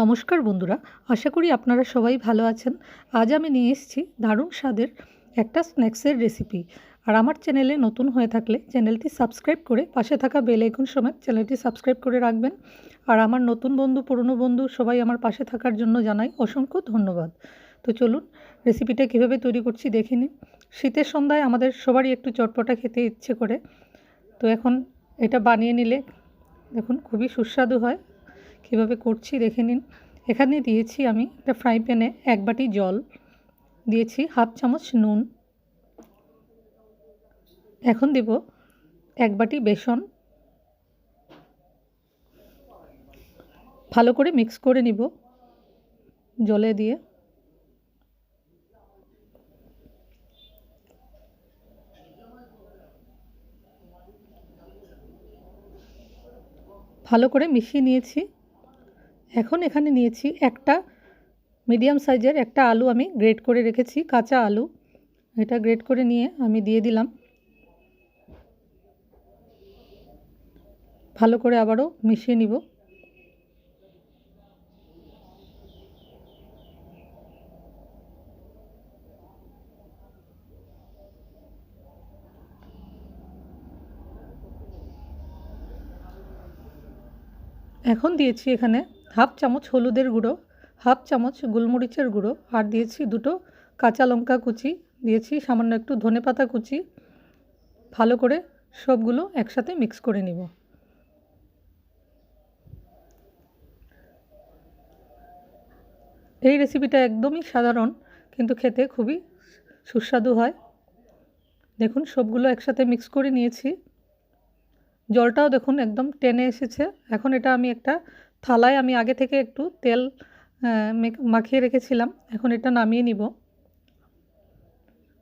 নমস্কার বন্ধুরা, আশা করি আপনারা সবাই ভালো আছেন। আজ আমি নিয়ে এসেছি দারুণ স্বাদের একটা স্ন্যাক্সের রেসিপি। আর আমার চ্যানেলে নতুন হয়ে থাকলে চ্যানেলটি সাবস্ক্রাইব করে পাশে থাকা বেল আইকন সমেত চ্যানেলটি সাবস্ক্রাইব করে রাখবেন। আর আমার নতুন বন্ধু, পুরনো বন্ধু সবাই আমার পাশে থাকার জন্য জানাই অসংখ্য ধন্যবাদ। তো চলুন রেসিপিটা কীভাবে তৈরি করছি দেখে নিন শীতের সন্ধ্যায় আমাদের সবারই একটু চটপটা খেতে ইচ্ছে করে। তো এখন এটা বানিয়ে নিলে দেখুন খুবই সুস্বাদু হয়। কীভাবে করছি, দেখে নিন। এখানে দিয়েছি আমি একটা ফ্রাই প্যানে এক বাটি জল, দিয়েছি হাফ চামচ নুন। এখন দেব এক বাটি বেসন। ভালো করে মিক্স করে নিব জলে দিয়ে। ভালো করে মিশিয়ে নিয়েছি। এখন এখানে নিয়েছি একটা মিডিয়াম সাইজের একটা আলু আমি গ্রেট করে রেখেছি, কাঁচা আলু। এটা গ্রেট করে নিয়ে আমি দিয়ে দিলাম। ভালো করে আবারও মিশিয়ে নিব। এখন দিয়েছি এখানে হাফ চামচ হলুদের গুঁড়ো, হাফ চামচ গোলমরিচের গুঁড়ো, আর দিয়েছি দুটো কাঁচা লঙ্কা কুচি। দিয়েছি সামান্য একটু ধনে পাতা কুচি। ভালো করে সবগুলো একসাথে মিক্স করে নিব। এই রেসিপিটা একদমই সাধারণ, কিন্তু খেতে খুবই সুস্বাদু হয়। দেখুন, সবগুলো একসাথে মিক্স করে নিয়েছি। জলটাও দেখুন একদম টেনে এসেছে। এখন এটা আমি একটা থালায় আমি আগে থেকে একটু তেল মাখিয়ে রেখেছিলাম। এখন এটা নামিয়ে নিব।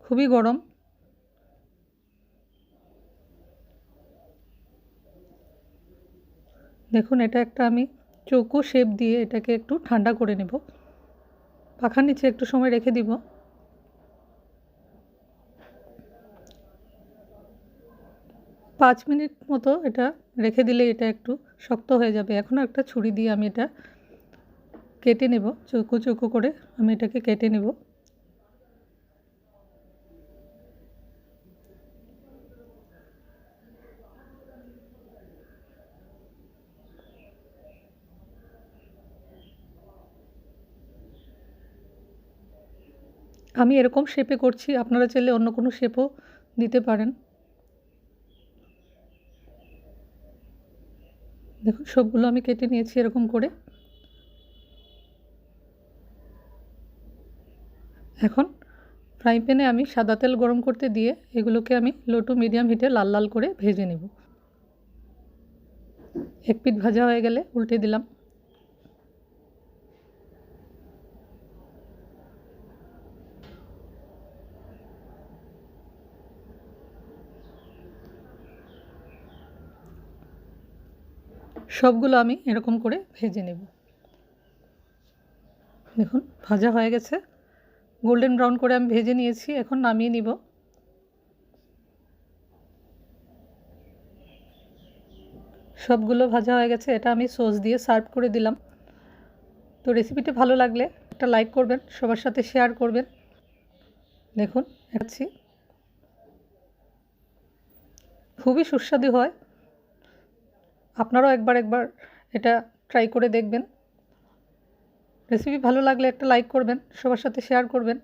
খুবই গরম। দেখুন, এটা একটা আমি চৌকো শেপ দিয়ে এটাকে একটু ঠান্ডা করে নেব। পাখার নিচে একটু সময় রেখে দিব। পাঁচ মিনিট মতো এটা রেখে দিলে এটা একটু শক্ত হয়ে যাবে। এখনও একটা ছুরি দিয়ে আমি এটা কেটে নেব। চৌকো চৌকো করে আমি এটাকে কেটে নেব। আমি এরকম শেপে করছি, আপনারা চাইলে অন্য কোনো শেপও দিতে পারেন। দেখুন সবগুলো আমি কেটে নিয়েছি এরকম করে। এখন ফ্রাই প্যানে আমি সাদা তেল গরম করতে দিয়ে এগুলোকে আমি লো টু মিডিয়াম হিটে লাল লাল করে ভেজে নেব। এক পিঠ ভাজা হয়ে গেলে উল্টে দিলাম। সবগুলো আমি এরকম করে ভেজে নেব। দেখুন, ভাজা হয়ে গেছে। গোল্ডেন ব্রাউন করে আমি ভেজে নিয়েছি, এখন নামিয়ে নিব। সবগুলো ভাজা হয়ে গেছে, এটা আমি সস দিয়ে সার্ভ করে দিলাম। তো রেসিপিটা ভালো লাগলে একটা লাইক করবেন, সবার সাথে শেয়ার করবেন। দেখুন খুবই সুস্বাদু হয়। আপনারাও একবার একবার এটা ট্রাই করে দেখবেন। রেসিপি ভালো লাগলে একটা লাইক করবেন, সবার সাথে শেয়ার করবেন।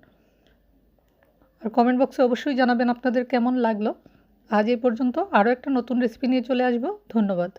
আর কমেন্ট বক্সে অবশ্যই জানাবেন আপনাদের কেমন লাগল। আজ এই পর্যন্ত আরও একটা নতুন রেসিপি নিয়ে চলে আসব। ধন্যবাদ।